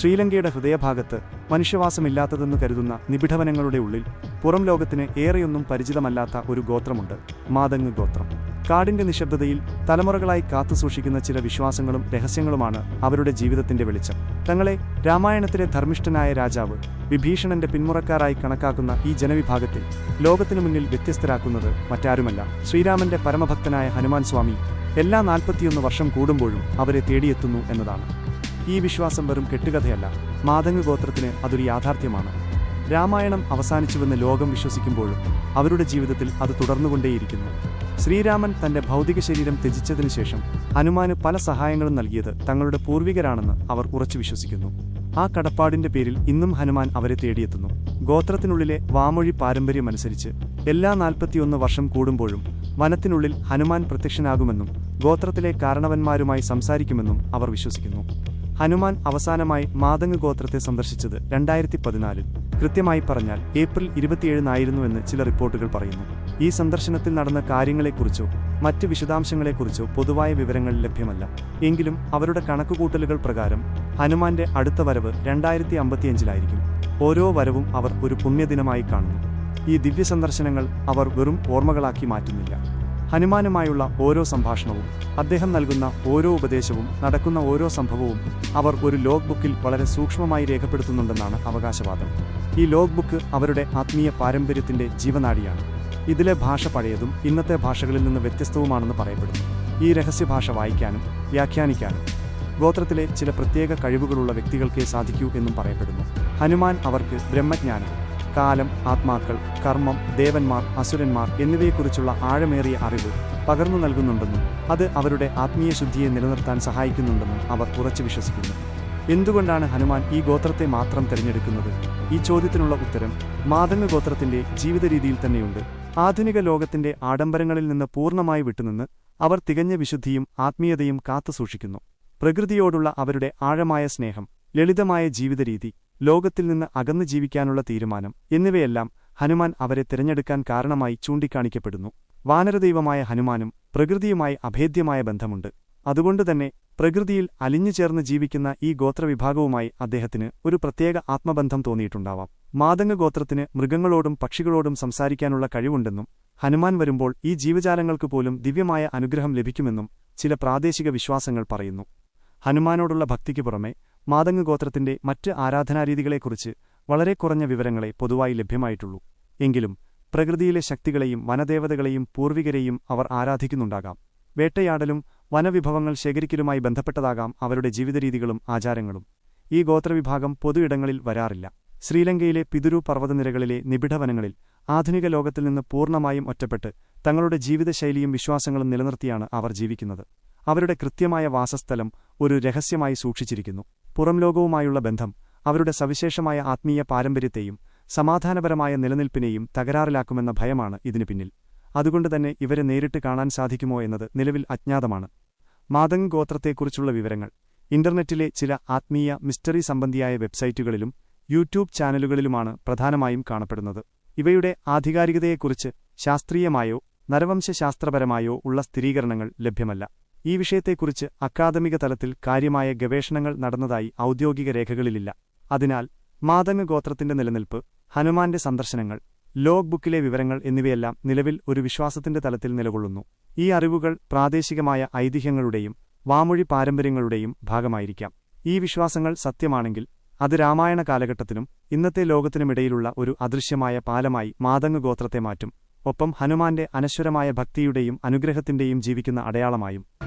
ശ്രീലങ്കയുടെ ഹൃദയഭാഗത്ത് മനുഷ്യവാസമില്ലാത്തതെന്ന് കരുതുന്ന നിബിഡവനങ്ങളുടെ ഉള്ളിൽ പുറം ലോകത്തിന് ഏറെയൊന്നും പരിചിതമല്ലാത്ത ഒരു ഗോത്രമുണ്ട്. മാതങ്ങ് ഗോത്രം. കാടിന്റെ നിശബ്ദതയിൽ തലമുറകളായി കാത്തുസൂക്ഷിക്കുന്ന ചില വിശ്വാസങ്ങളും രഹസ്യങ്ങളുമാണ് അവരുടെ ജീവിതത്തിന്റെ വെളിച്ചം. തങ്ങളെ രാമായണത്തിലെ ധർമ്മിഷ്ഠനായ രാജാവ് വിഭീഷണന്റെ പിന്മുറക്കാരായി കണക്കാക്കുന്ന ഈ ജനവിഭാഗത്തിൽ ലോകത്തിനു മുന്നിൽ വ്യത്യസ്തരാക്കുന്നത് മറ്റാരുമല്ല. ശ്രീരാമന്റെ പരമഭക്തനായ ഹനുമാൻ സ്വാമി എല്ലാ നാൽപ്പത്തിയൊന്ന് വർഷം കൂടുമ്പോഴും അവരെ തേടിയെത്തുന്നു എന്നതാണ്. ഈ വിശ്വാസം വെറും കെട്ടുകഥയല്ല. മാതങ്ങ് ഗോത്രത്തിന് അതൊരു യാഥാർത്ഥ്യമാണ്. രാമായണം അവസാനിച്ചുവെന്ന് ലോകം വിശ്വസിക്കുമ്പോഴും അവരുടെ ജീവിതത്തിൽ അത് തുടർന്നുകൊണ്ടേയിരിക്കുന്നു. ശ്രീരാമൻ തന്റെ ഭൗതിക ശരീരം ത്യജിച്ചതിനു ശേഷം ഹനുമാന് പല സഹായങ്ങളും നൽകിയത് തങ്ങളുടെ പൂർവികരാണെന്ന് അവർ ഉറച്ചു വിശ്വസിക്കുന്നു. ആ കടപ്പാടിന്റെ പേരിൽ ഇന്നും ഹനുമാൻ അവരെ തേടിയെത്തുന്നു. ഗോത്രത്തിനുള്ളിലെ വാമൊഴി പാരമ്പര്യമനുസരിച്ച് എല്ലാ നാൽപ്പത്തിയൊന്ന് വർഷം കൂടുമ്പോഴും വനത്തിനുള്ളിൽ ഹനുമാൻ പ്രത്യക്ഷനാകുമെന്നും ഗോത്രത്തിലെ കാരണവന്മാരുമായി സംസാരിക്കുമെന്നും അവർ വിശ്വസിക്കുന്നു. ഹനുമാൻ അവസാനമായി മാതങ്ങ് ഗോത്രത്തെ സന്ദർശിച്ചത് രണ്ടായിരത്തി പതിനാലിൽ കൃത്യമായി പറഞ്ഞാൽ ഏപ്രിൽ ഇരുപത്തിയേഴിനായിരുന്നുവെന്ന് ചില റിപ്പോർട്ടുകൾ പറയുന്നു. ഈ സന്ദർശനത്തിൽ നടന്ന കാര്യങ്ങളെക്കുറിച്ചോ മറ്റ് വിശദാംശങ്ങളെക്കുറിച്ചോ പൊതുവായ വിവരങ്ങൾ ലഭ്യമല്ല. എങ്കിലും അവരുടെ കണക്കുകൂട്ടലുകൾ പ്രകാരം ഹനുമാന്റെ അടുത്ത വരവ് രണ്ടായിരത്തി അമ്പത്തിയഞ്ചിലായിരിക്കും ഓരോ വരവും അവർ ഒരു പുണ്യദിനമായി കാണുന്നു. ഈ ദിവ്യ സന്ദർശനങ്ങൾ അവർ വെറും ഓർമ്മകളാക്കി മാറ്റുന്നില്ല. ഹനുമാനുമായുള്ള ഓരോ സംഭാഷണവും അദ്ദേഹം നൽകുന്ന ഓരോ ഉപദേശവും നടക്കുന്ന ഓരോ സംഭവവും അവർ ഒരു ലോഗ് ബുക്കിൽ വളരെ സൂക്ഷ്മമായി രേഖപ്പെടുത്തുന്നുണ്ടെന്നാണ് അവകാശവാദം. ഈ ലോഗ് ബുക്ക് അവരുടെ ആത്മീയ പാരമ്പര്യത്തിന്റെ ജീവനാടിയാണ്. ഇതിലെ ഭാഷ പഴയതും ഇന്നത്തെ ഭാഷകളിൽ നിന്ന് വ്യത്യസ്തവുമാണെന്ന് പറയപ്പെടുന്നു. ഈ രഹസ്യഭാഷ വായിക്കാനും വ്യാഖ്യാനിക്കാനും ഗോത്രത്തിലെ ചില പ്രത്യേക കഴിവുകളുള്ള വ്യക്തികൾക്കേ സാധിക്കൂ എന്നും പറയപ്പെടുന്നു. ഹനുമാൻ അവർക്ക് ബ്രഹ്മജ്ഞാനം കാലം ആത്മാക്കൾ കർമ്മം ദേവന്മാർ അസുരന്മാർ എന്നിവയെക്കുറിച്ചുള്ള ആഴമേറിയ അറിവ് പകർന്നു നൽകുന്നുണ്ടെന്നും അത് അവരുടെ ആത്മീയ ശുദ്ധിയെ നിലനിർത്താൻ സഹായിക്കുന്നുണ്ടെന്നും അവർ ഉറച്ചു വിശ്വസിക്കുന്നു. എന്തുകൊണ്ടാണ് ഹനുമാൻ ഈ ഗോത്രത്തെ മാത്രം തിരഞ്ഞെടുക്കുന്നത്? ഈ ചോദ്യത്തിനുള്ള ഉത്തരം മാതംഗ ഗോത്രത്തിന്റെ ജീവിത രീതിയിൽ തന്നെയുണ്ട്. ആധുനിക ലോകത്തിന്റെ ആഡംബരങ്ങളിൽ നിന്ന് പൂർണമായി വിട്ടുനിന്ന് അവർ തികഞ്ഞ വിശുദ്ധിയും ആത്മീയതയും കാത്തുസൂക്ഷിക്കുന്നു. പ്രകൃതിയോടുള്ള അവരുടെ ആഴമായ സ്നേഹം ലളിതമായ ജീവിതരീതി ലോകത്തിൽ നിന്ന് അകന്നു ജീവിക്കാനുള്ള തീരുമാനം എന്നിവയെല്ലാം ഹനുമാൻ അവരെ തിരഞ്ഞെടുക്കാൻ കാരണമായി ചൂണ്ടിക്കാണിക്കപ്പെടുന്നു. വാനരദൈവമായ ഹനുമാനും പ്രകൃതിയുമായി അഭേദ്യമായ ബന്ധമുണ്ട്. അതുകൊണ്ടുതന്നെ പ്രകൃതിയിൽ അലിഞ്ഞു ചേർന്ന് ജീവിക്കുന്ന ഈ ഗോത്രവിഭാഗവുമായി അദ്ദേഹത്തിന് ഒരു പ്രത്യേക ആത്മബന്ധം തോന്നിയിട്ടുണ്ടാവാം. മാതങ്ങ ഗോത്രത്തിന് മൃഗങ്ങളോടും പക്ഷികളോടും സംസാരിക്കാനുള്ള കഴിവുണ്ടെന്നും ഹനുമാൻ വരുമ്പോൾ ഈ ജീവജാലങ്ങൾക്ക് പോലും ദിവ്യമായ അനുഗ്രഹം ലഭിക്കുമെന്നും ചില പ്രാദേശിക വിശ്വാസങ്ങൾ പറയുന്നു. ഹനുമാനോടുള്ള ഭക്തിക്ക് പുറമെ മാതങ്ങ് ഗോത്രത്തിന്റെ മറ്റ് ആരാധനാരീതികളെക്കുറിച്ച് വളരെ കുറഞ്ഞ വിവരങ്ങളെ പൊതുവായി ലഭ്യമായിട്ടുള്ളൂ. എങ്കിലും പ്രകൃതിയിലെ ശക്തികളെയും വനദേവതകളെയും പൂർവികരെയും അവർ ആരാധിക്കുന്നുണ്ടാകാം. വേട്ടയാടലും വനവിഭവങ്ങൾ ശേഖരിക്കലുമായി ബന്ധപ്പെട്ടതാകാം അവരുടെ ജീവിതരീതികളും ആചാരങ്ങളും. ഈ ഗോത്രവിഭാഗം പൊതു ഇടങ്ങളിൽ വരാറില്ല. ശ്രീലങ്കയിലെ പിതുരു പർവതനിരകളിലെ നിബിഡവനങ്ങളിൽ ആധുനിക ലോകത്തിൽ നിന്ന് പൂർണമായും ഒറ്റപ്പെട്ട് തങ്ങളുടെ ജീവിതശൈലിയും വിശ്വാസങ്ങളും നിലനിർത്തിയാണ് അവർ ജീവിക്കുന്നത്. അവരുടെ കൃത്യമായ വാസസ്ഥലം ഒരു രഹസ്യമായി സൂക്ഷിച്ചിരിക്കുന്നു. പുറം ലോകവുമായുള്ള ബന്ധം അവരുടെ സവിശേഷമായ ആത്മീയ പാരമ്പര്യത്തെയും സമാധാനപരമായ നിലനിൽപ്പിനെയും തകരാറിലാക്കുമെന്ന ഭയമാണ് ഇതിനു പിന്നിൽ. അതുകൊണ്ടുതന്നെ ഇവരെ നേരിട്ട് കാണാൻ സാധിക്കുമോ എന്നത് നിലവിൽ അജ്ഞാതമാണ്. മാതങ് ഗോത്രത്തെക്കുറിച്ചുള്ള വിവരങ്ങൾ. ഇന്റർനെറ്റിലെ ചില ആത്മീയ മിസ്റ്ററി സംബന്ധിയായ വെബ്സൈറ്റുകളിലും യൂട്യൂബ് ചാനലുകളിലുമാണ് പ്രധാനമായും കാണപ്പെടുന്നത്. ഇവയുടെ ആധികാരികതയെക്കുറിച്ച് ശാസ്ത്രീയമായോ നരവംശശാസ്ത്രപരമായോ ഉള്ള സ്ഥിരീകരണങ്ങൾ ലഭ്യമല്ല. ഈ വിഷയത്തെക്കുറിച്ച് അക്കാദമിക തലത്തിൽ കാര്യമായ ഗവേഷണങ്ങൾ നടന്നതായി ഔദ്യോഗിക രേഖകളിലില്ല. അതിനാൽ മാതങ്ങ് ഗോത്രത്തിന്റെ നിലനിൽപ്പ് ഹനുമാന്റെ സന്ദർശനങ്ങൾ ലോഗ് ബുക്കിലെ വിവരങ്ങൾ എന്നിവയെല്ലാം നിലവിൽ ഒരു വിശ്വാസത്തിന്റെ തലത്തിൽ നിലകൊള്ളുന്നു. ഈ അറിവുകൾ പ്രാദേശികമായ ഐതിഹ്യങ്ങളുടെയും വാമൊഴി പാരമ്പര്യങ്ങളുടെയും ഭാഗമായിരിക്കാം. ഈ വിശ്വാസങ്ങൾ സത്യമാണെങ്കിൽ അത് രാമായണ കാലഘട്ടത്തിനും ഇന്നത്തെ ലോകത്തിനുമിടയിലുള്ള ഒരു അദൃശ്യമായ പാലമായി മാതങ്ങ് ഗോത്രത്തെ മാറ്റും. ഒപ്പം ഹനുമാന്റെ അനശ്വരമായ ഭക്തിയുടെയും അനുഗ്രഹത്തിന്റെയും ജീവിക്കുന്ന അടയാളമായും